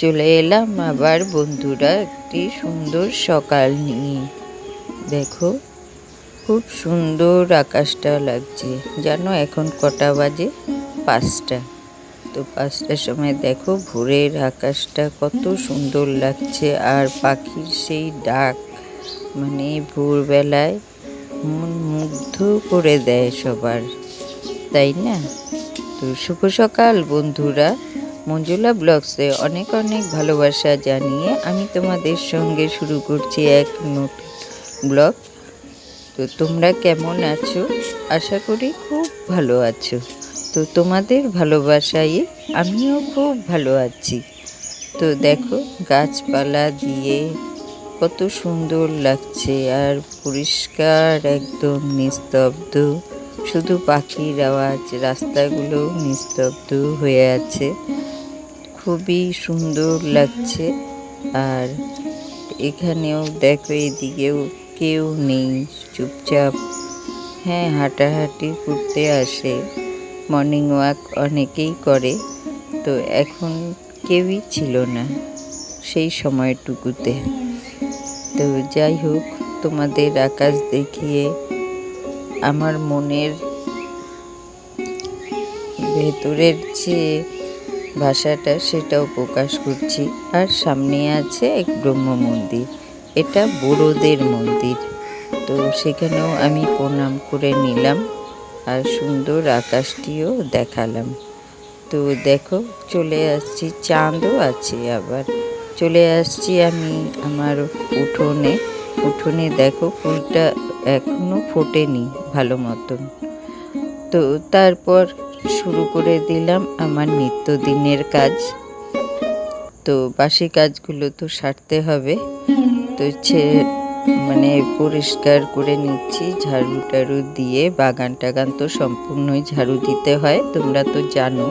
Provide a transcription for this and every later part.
চলে এলাম আবার বন্ধুরা, একটি সুন্দর সকাল নিয়ে। দেখো, খুব সুন্দর আকাশটা লাগছে। জানো, এখন কটা বাজে? পাঁচটা। তো পাঁচটার সময় দেখো, ভোরের আকাশটা কত সুন্দর লাগছে। আর পাখির সেই ডাক মানে ভোরবেলায় মন মুগ্ধ করে দেয় সবার। তাই না? তো শুভ সকাল বন্ধুরা। মঞ্জুলা ব্লগসে অনেক অনেক ভালোবাসা জানিয়ে আমি তোমাদের সঙ্গে শুরু করছি এক নতুন ব্লগ। তো তোমরা কেমন আছো? আশা করি খুব ভালো আছো। তো তোমাদের ভালোবাসায় আমিও খুব ভালো আছি। তো দেখো, গাছপালা দিয়ে কত সুন্দর লাগছে আর পরিষ্কার একদম নিস্তব্ধ। শুধু পাখির আওয়াজ, রাস্তাগুলো নিস্তব্ধ হয়ে আছে। খুবই সুন্দর লাগছে। আর এখানেও দেখো, এদিকেও কেউ নেই, চুপচাপ। হ্যাঁ হাঁটাহাঁটি করতে আসে। মর্নিং ওয়াক অনেকেই করে। তো এখন কেউই ছিল না সেই সময়টুকুতে। তো যাই হোক, তোমাদের আকাশ দেখিয়ে আমার মনের ভেতরের যে ভাষাটা সেটাও প্রকাশ করছি। আর সামনে আছে এক ব্রহ্ম মন্দির। এটা বড়োদের মন্দির। তো সেখানেও আমি প্রণাম করে নিলাম আর সুন্দর আকাশটিও দেখালাম। তো দেখো, চলে আসছি। চাঁদও আছে আবার। চলে আসছি আমি আমার উঠোনে। উঠোনে দেখো, ফুলটা এখনও ফোটেনি ভালো মতন। তো তারপর শুরু করে দিলাম আমার নিত্যদিনের কাজ। তো বাসি কাজগুলো তো সারতে হবে। তো হচ্ছে মানে পরিষ্কার করে নিচ্ছি, ঝাড়ু টাড়ু দিয়ে। বাগান টাগান তো সম্পূর্ণই ঝাড়ু দিতে হয়, তোমরা তো জানো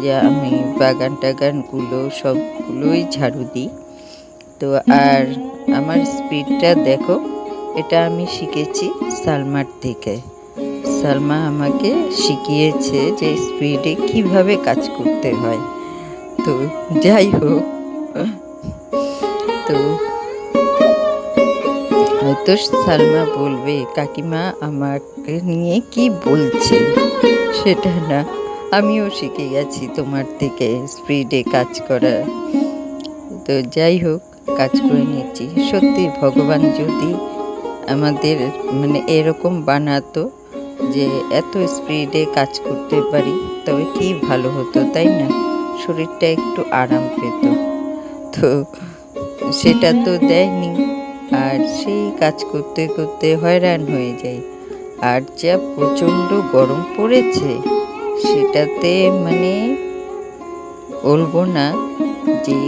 যে আমি বাগান টাগানগুলো সবগুলোই ঝাড়ু দিই। তো আর আমার স্পিডটা দেখো, এটা আমি শিখেছি সালমার থেকে। সালমা আমাকে শিখিয়েছে যে স্পিডে কীভাবে কাজ করতে হয়। তো যাই হোক, তো হয়তো সালমা বলবে, কাকিমা, আমাকে নিয়ে কি বলছে? সেটা না, আমিও শিখে গেছি তোমার থেকে স্পিডে কাজ করা। তো যাই হোক, কাজ করে নিচ্ছি সত্যি ভগবান যদি আমাদের মানে এরকম বানাতো যে এত স্পিডে কাজ করতে পারি, তবে কি ভালো হতো, তাই না? শরীরটা একটু আরাম পেত। তো সেটা তো দেয়নি। আর সেই কাজ করতে করতে হয়রান হয়ে যায় আর যা প্রচণ্ড গরম পড়েছে, সেটাতে মানে বলব না যে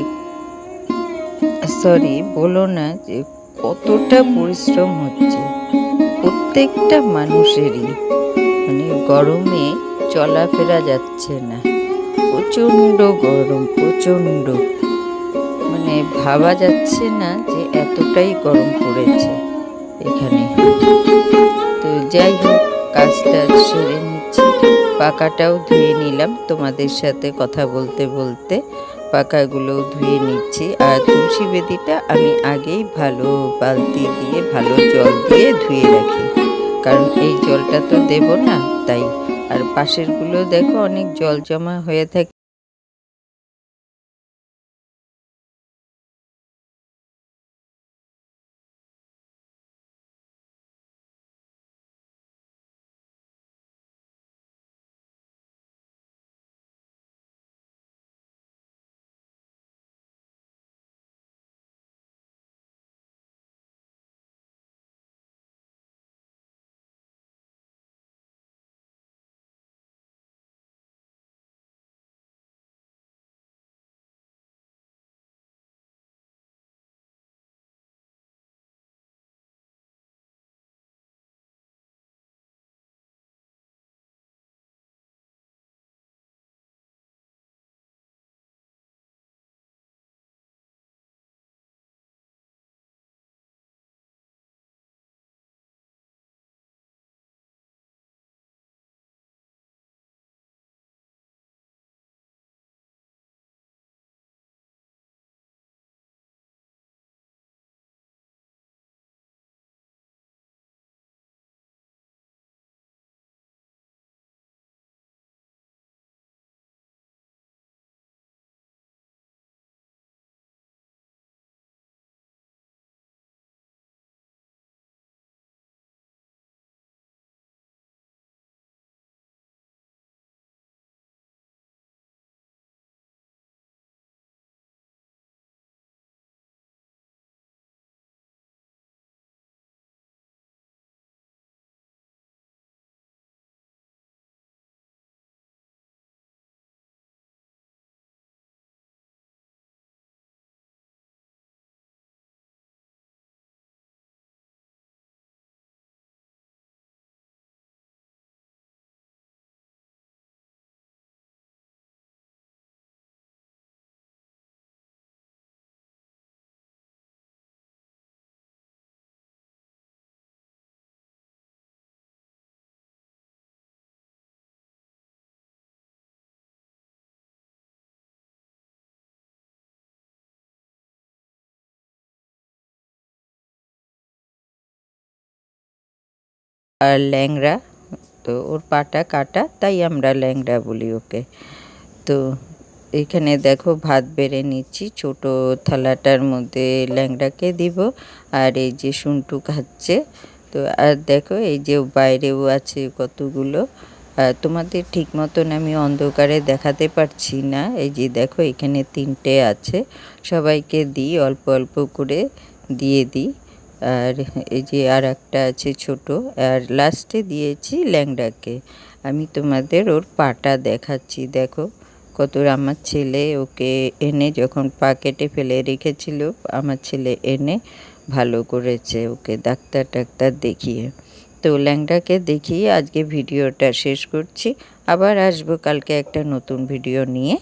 সরি বলো না যে কতটা পরিশ্রম হচ্ছে? প্রত্যেকটা মানুষেরই। মানে গরমে চলাফেরা যাচ্ছে না। প্রচণ্ড গরম, প্রচণ্ড। মানে ভাবা যাচ্ছে না যে এতটাই গরম পড়েছে এখানে। তো যাই হোক, কাজটা সেরে নিচ্ছি। পাকাটাও ধুয়ে নিলাম তোমাদের সাথে কথা বলতে বলতে। পাকাগুলো ধুয়ে নিচ্ছি আর তুলসী বেদিটা আমি আগেই ভালো বালতি দিয়ে, ভালো জল দিয়ে ধুয়ে রাখি। কারণ এই জলটা তো দেব না, তাই। আর পাশেরগুলো দেখো অনেক জল জমা হয়ে থাকে। আর ল্যাংড়া, তো ওর পাটা কাটা, তাই আমরা ল্যাংড়া বলি ওকে। তো এখানে দেখো ভাত বেড়ে নিচ্ছি, ছোট থালাটার মধ্যে ল্যাংড়াকে দিব। আর এই যে শুন্টু খাচ্ছে, তো আর দেখো এই যে বাইরেও আছে কতগুলো। তোমাদের ঠিক মতন আমি অন্ধকারে দেখাতে পারছি না। এই যে দেখো এখানে তিনটে আছে, সবাইকে দিই, অল্প অল্প করে দিয়ে দিই। আর এই যে আর একটা আছে ছোট, আর লাস্টে দিয়েছি ল্যাংড়াকে। আমি তোমাদের ওর পাটা দেখাচ্ছি, দেখো। কত আমার ছেলে ওকে এনে যখন পা কেটে ফেলে রেখেছিল, আমার ছেলে এনে ভালো করেছে ওকে ডাক্তার টাক্তার দেখিয়ে। তো ল্যাংড়াকে দেখিয়ে আজকে ভিডিওটা শেষ করছি। আবার আসব কালকে একটা নতুন ভিডিও নিয়ে।